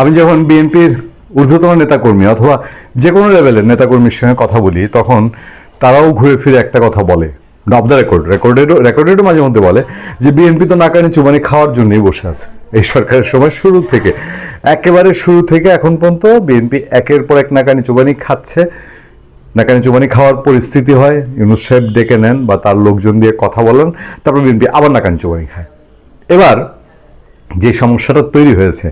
আমি যখন বিএনপির ঊর্ধ্বতন নেতাকর্মী অথবা যে কোনো লেভেলের নেতাকর্মীর সঙ্গে কথা বলি, তখন তারাও ঘুরে ফিরে একটা কথা বলে। অফ দ্য রেকর্ড রেকর্ডেডও রেকর্ডেডও মাঝে মধ্যে বলে যে, বিএনপি তো নাকানি চুবানি খাওয়ার জন্যই বসে আছে। এই সরকারের সময় শুরু থেকে, একেবারে শুরু থেকে এখন পর্যন্ত বিএনপি একের পর এক নাকানি চুবানি খাচ্ছে। নাকানি চুবানি খাওয়ার পরিস্থিতি হয়, ইউনুস সাহেব ডেকে নেন বা তার লোকজন দিয়ে কথা বলেন, তারপর বিএনপি আবার নাকানি চুবানি খায়। এবার যে সমস্যাটা তৈরি হয়েছে,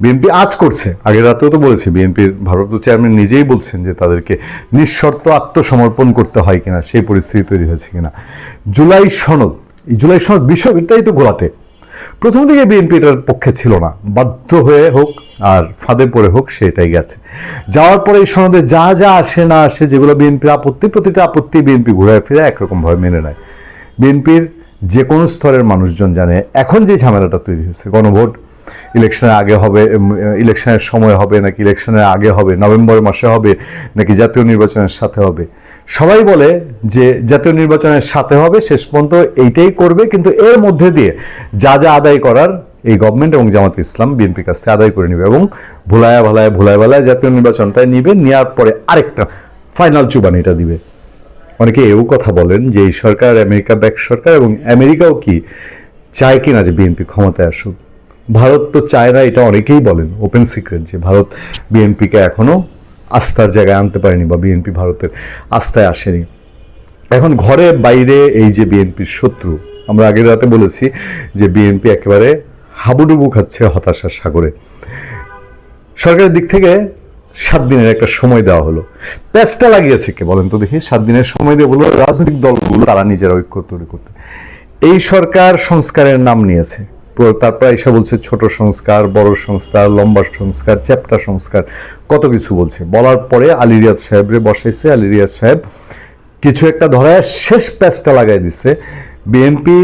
বিএনপি আজ করছে, আগের রাতেও তো বলেছে, বিএনপির ভারপ্রাপ্ত চেয়ারম্যান নিজেই বলছেন যে তাদেরকে নিঃশর্ত আত্মসমর্পণ করতে হয় কিনা, সেই পরিস্থিতি তৈরি হয়েছে কিনা। জুলাই সনদ, এই জুলাই সনদ বিষয় এটাই তো গোলাটে। প্রথম থেকে বিএনপি এটার পক্ষে ছিল না, বাধ্য হয়ে হোক আর ফাঁদে পড়ে হোক সেটাই গেছে। যাওয়ার পরে এই সনদে যা যা আসে না আসে, যেগুলো বিএনপির আপত্তি, প্রতিটা আপত্তি বিএনপি ঘুরে ফিরে একরকমভাবে মেনে নেয়। বিএনপির যে কোনো স্তরের মানুষজন জানে এখন যে ঝামেলাটা তৈরি হয়েছে। গণভোট, ইলেকশনের আগে হবে ইলেকশনের সময় হবে, নাকি ইলেকশনের আগে হবে, নভেম্বর মাসে হবে, নাকি জাতীয় নির্বাচনের সাথে হবে। সবাই বলে যে জাতীয় নির্বাচনের সাথে হবে, শেষ পর্যন্ত এইটাই করবে, কিন্তু এর মধ্যে দিয়ে যা যা আদায় করার এই গভর্নমেন্ট এবং জামাত ইসলাম বিএনপির কাছে আদায় করে নেবে এবং ভুলায়া ভালায় ভুলায় ভালায় জাতীয় নির্বাচনটাই নিবে নেওয়ার পরে আরেকটা ফাইনাল চুবানিটা দিবে। অনেকে এও কথা বলেন যে এই সরকার, আমেরিকা ব্যাক সরকার এবং আমেরিকাও কি চায় কিনা যে বিএনপি ক্ষমতায় আসুক। ভারত তো চায় না, এটা অনেকেই বলেন ওপেন সিক্রেট যে ভারত বিএনপিকে এখনও আস্থার জায়গায় আনতে পারেনি বা বিএনপি ভারতের আস্থায় আসেনি। এখন ঘরে বাইরে এই যে বিএনপির শত্রু, আমরা আগের রাতে বলেছি যে বিএনপি একেবারে হাবুডুবু খাচ্ছে হতাশার সাগরে। সরকারের দিক থেকে সাত দিনের একটা সময় দেওয়া হলো। প্যাচটা লাগিয়েছে কে বলেন তো দেখি? সাত দিনের সময় দিয়ে বলল, রাজনৈতিক দলগুলো তারা নিজেরা ঐক্য তৈরি করতে। এই সরকার সংস্কারের নাম নিয়েছে। পুরো তারপর এসে বলছে, ছোট সংস্কার, বড় সংস্কার, লম্বা সংস্কার, চ্যাপ্টা সংস্কার, কত কিছু বলছে। বলার পরে আলী রিয়াজ সাহেবরে বসাইছে। আলী রিয়াজ সাহেব কিছু একটা ধরায় শেষ প্যাচটা লাগাই দিচ্ছে বিএনপি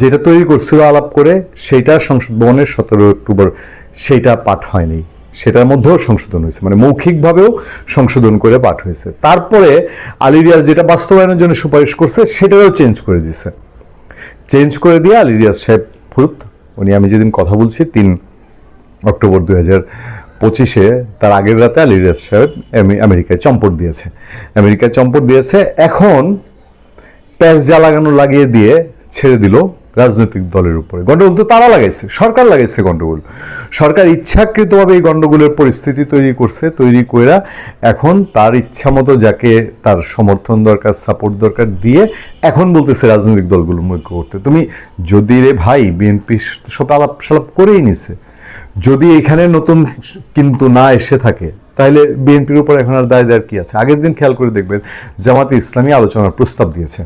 যেটা তৈরি করছিল আলাপ করে, সেইটা সংসদ ভবনের সতেরো অক্টোবর, সেইটা পাঠ হয়নি। সেটার মধ্যেও সংশোধন হয়েছে মানে মৌখিকভাবেও সংশোধন করে পাঠ হয়েছে। তারপরে আলী রিয়াজ যেটা বাস্তবায়নের জন্য সুপারিশ করছে সেটাও চেঞ্জ করে দিছে চেঞ্জ করে দিয়ে আলী রিয়াজ সাহেব ফুরুত, উনি আমি যেদিন কথা বলছি তিন অক্টোবর দুই হাজার পঁচিশে, তার আগের রাতে আলী রিয়াজ সাহেব আমেরিকায় চম্পট দিয়েছে। আমেরিকায় চম্পট দিয়েছে, এখন প্যাচ যা লাগানো লাগিয়ে দিয়ে ছেড়ে দিল রাজনৈতিক দলের উপরে। গন্ডগোল তো তারা লাগাইছে, সরকার লাগাইছে গন্ডগোল। সরকার ইচ্ছাকৃতভাবে এই গন্ডগোলের পরিস্থিতি তৈরি করছে, তৈরি কইরা এখন তার ইচ্ছা মতো যাকে তার সমর্থন দরকার সাপোর্ট দরকার দিয়ে এখন বলতেছে রাজনৈতিক দলগুলো মুখ্য করতে। তুমি যদি রে ভাই বিএনপি সব আলাপ সালাপ করেই নিছে, যদি এখানে নতুন কিন্তু না এসে থাকে তাহলে বিএনপির উপর এখন আর দায় দেওয়ার কি আছে? আগের দিন খেয়াল করে দেখবেন জামাতে ইসলামী আলোচনার প্রস্তাব দিয়েছে।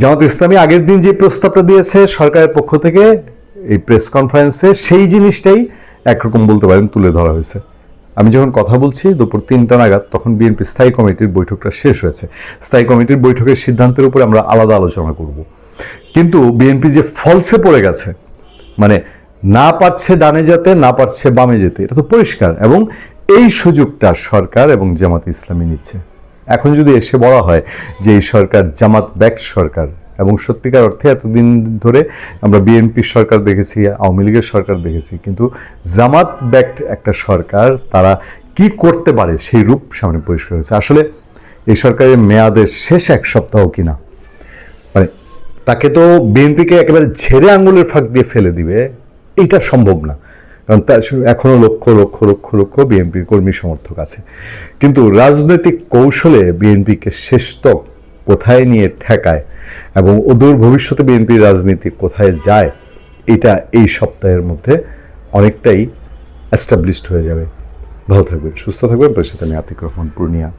জামাত ইসলামী আগের দিন যে প্রস্তাবটা দিয়েছে সরকারের পক্ষ থেকে, এই প্রেস কনফারেন্সে সেই জিনিসটাই একরকম বলতে পারেন তুলে ধরা হয়েছে। আমি যখন কথা বলছি দুপুর তিনটা নাগাদ, তখন বিএনপি স্থায়ী কমিটির বৈঠকটা শেষ হয়েছে। স্থায়ী কমিটির বৈঠকের সিদ্ধান্তের উপরে আমরা আলাদা আলোচনা করব। কিন্তু বিএনপি যে ফলসে পড়ে গেছে মানে না পারছে ডানে যেতে, না পারছে বামে যেতে, এটা তো পরিষ্কার এবং এই সুযোগটা সরকার এবং জামাত ইসলামী নিচ্ছে। এখন যদি এসে বলা হয় যে এই সরকার জামাত ব্যাক সরকার এবং সত্যিকার অর্থে এতদিন ধরে আমরা বিএনপির সরকার দেখেছি, আওয়ামী লীগের সরকার দেখেছি, কিন্তু জামাত ব্যাকড একটা সরকার তারা কি করতে পারে সেই রূপ সামনে পরিষ্কার হয়েছে। আসলে এই সরকারের মেয়াদের শেষ এক সপ্তাহ কিনা? মানে তাকে তো বিএনপিকে একেবারে ঝেড়ে আঙ্গুলের ফাঁক দিয়ে ফেলে দিবে এটা সম্ভব না। কারণ তা এখনও লক্ষ লক্ষ লক্ষ লক্ষ বিএনপির কর্মী সমর্থক আছে। কিন্তু রাজনৈতিক কৌশলে বিএনপিকে শেষতক কোথায় নিয়ে ঠেকায় এবং অদূর ভবিষ্যতে বিএনপির রাজনীতি কোথায় যায়, এটা এই সপ্তাহের মধ্যে অনেকটাই এস্টাবলিশড হয়ে যাবে। ভালো থাকবেন, সুস্থ থাকবেন। পরিষদ আমি আতিক রহমান, পূর্ণিয়া।